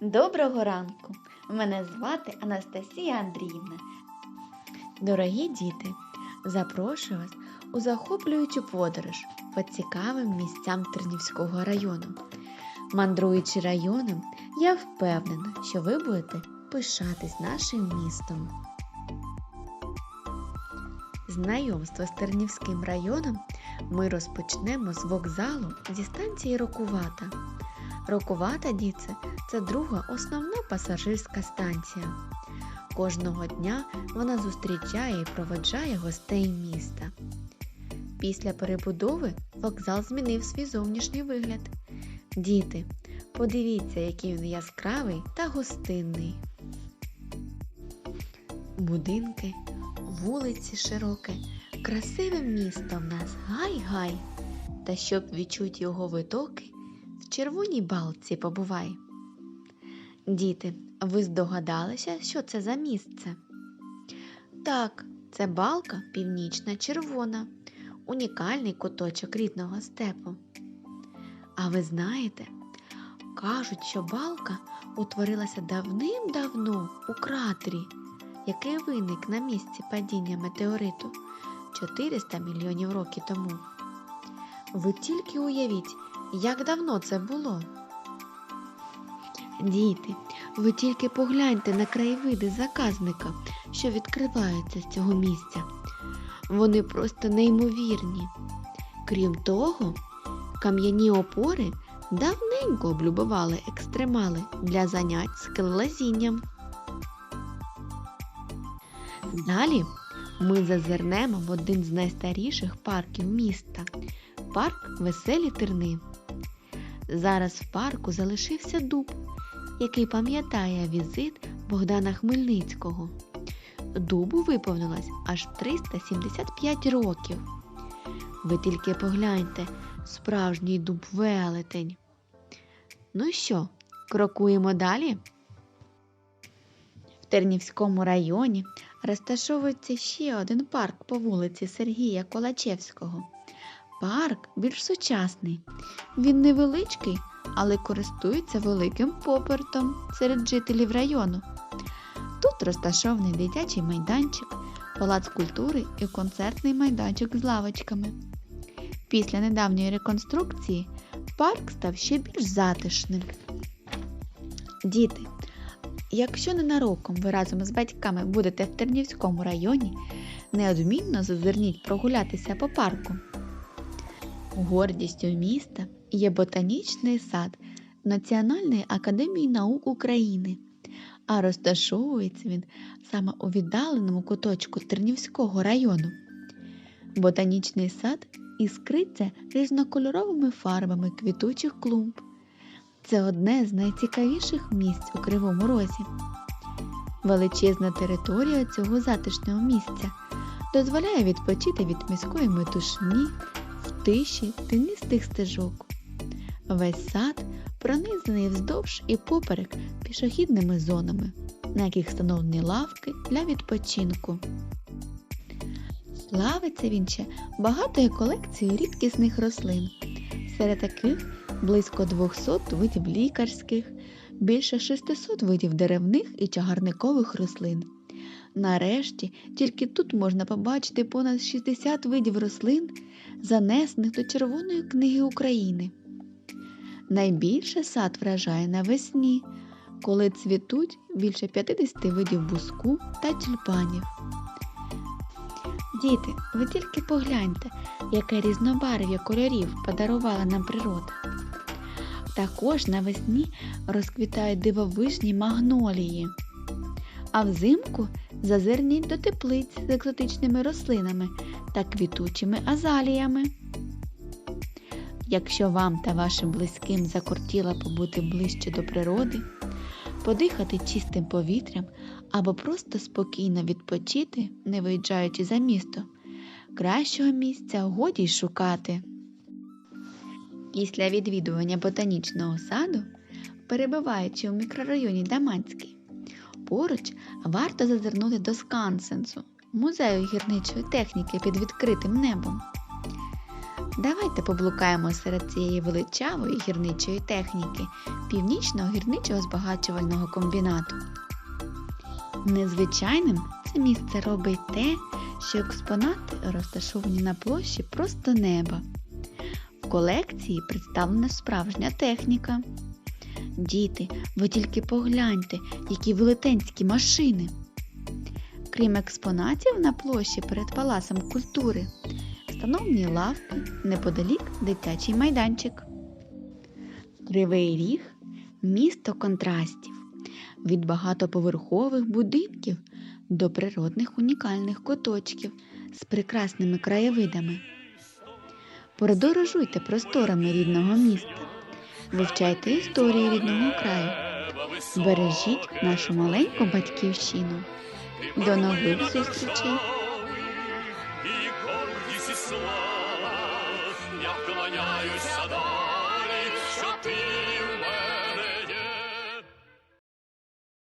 Доброго ранку! Мене звати Анастасія Андріївна. Дорогі діти, запрошую вас у захоплюючу подорож по цікавим місцям Тернівського району. Мандруючи районом, я впевнена, що ви будете пишатись нашим містом. Знайомство з Тернівським районом ми розпочнемо з вокзалу зі станції Рокувата. Рокувата діти це друга основна пасажирська станція. Кожного дня вона зустрічає і проводжає гостей міста. Після перебудови вокзал змінив свій зовнішній вигляд. Діти, подивіться, який він яскравий та гостинний. Будинки, вулиці широкі, красиве місто в нас гай-гай. Та щоб відчути його витоки, в червоній балці побувай. Діти, ви здогадалися, що це за місце? Так, це балка північна червона, унікальний куточок рідного степу. А ви знаєте, кажуть, що балка утворилася давним-давно у кратері, який виник на місці падіння метеориту 400 мільйонів років тому. Ви тільки уявіть, як давно це було. Діти, ви тільки погляньте на краєвиди заказника, що відкриваються з цього місця. Вони просто неймовірні. Крім того, кам'яні опори давненько облюбували екстремали для занять скелелазінням. Далі ми зазирнемо в один з найстаріших парків міста парк Веселі Терни. Зараз в парку залишився дуб, який пам'ятає візит Богдана Хмельницького. Дубу виповнилось аж 375 років. Ви тільки погляньте, справжній дуб велетень. Ну що, крокуємо далі? В Тернівському районі розташовується ще один парк по вулиці Сергія Колачевського. Парк більш сучасний. Він невеличкий, але користується великим попитом серед жителів району. Тут розташований дитячий майданчик, палац культури і концертний майданчик з лавочками. Після недавньої реконструкції парк став ще більш затишним. Діти, якщо ненароком ви разом з батьками будете в Тернівському районі, неодмінно зазирніть прогулятися по парку. Гордістю міста є ботанічний сад Національної академії наук України, а розташовується він саме у віддаленому куточку Тернівського району. Ботанічний сад іскриться різнокольоровими фарбами квітучих клумб. Це одне з найцікавіших місць у Кривому Розі. Величезна територія цього затишного місця дозволяє відпочити від міської метушні тиші тинистих стежок. Весь сад пронизаний вздовж і поперек пішохідними зонами, на яких встановлені лавки для відпочинку. Славиться він ще багатою колекцією рідкісних рослин. Серед таких близько 200 видів лікарських, більше 600 видів деревних і чагарникових рослин. Нарешті тільки тут можна побачити понад 60 видів рослин, занесених до Червоної книги України. Найбільше сад вражає навесні, коли цвітуть більше 50 видів буску та тюльпанів. Діти, ви тільки погляньте, яке різнобарв'я кольорів подарувала нам природа. Також навесні розквітають дивовижні магнолії, а взимку зазирніть до теплиць з екзотичними рослинами та квітучими азаліями. Якщо вам та вашим близьким закортіло побути ближче до природи, подихати чистим повітрям або просто спокійно відпочити, не виїжджаючи за місто, кращого місця годі й шукати. Після відвідування ботанічного саду, перебуваючи у мікрорайоні Даманський, поруч варто зазирнути до Скансенсу, музею гірничої техніки під відкритим небом. Давайте поблукаємо серед цієї величавої гірничої техніки північного гірничого збагачувального комбінату. Незвичайним це місце робить те, що експонати розташовані на площі просто неба. В колекції представлена справжня техніка. Діти, ви тільки погляньте, які велетенські машини. Крім експонатів на площі перед палацом культури, встановлені лавки, неподалік дитячий майданчик. Кривий ріг місто контрастів від багатоповерхових будинків до природних унікальних куточків з прекрасними краєвидами. Подорожуйте просторами рідного міста, вивчайте історії рідного краю, бережіть нашу маленьку батьківщину. До нових зустрічей! Я вклоняюся до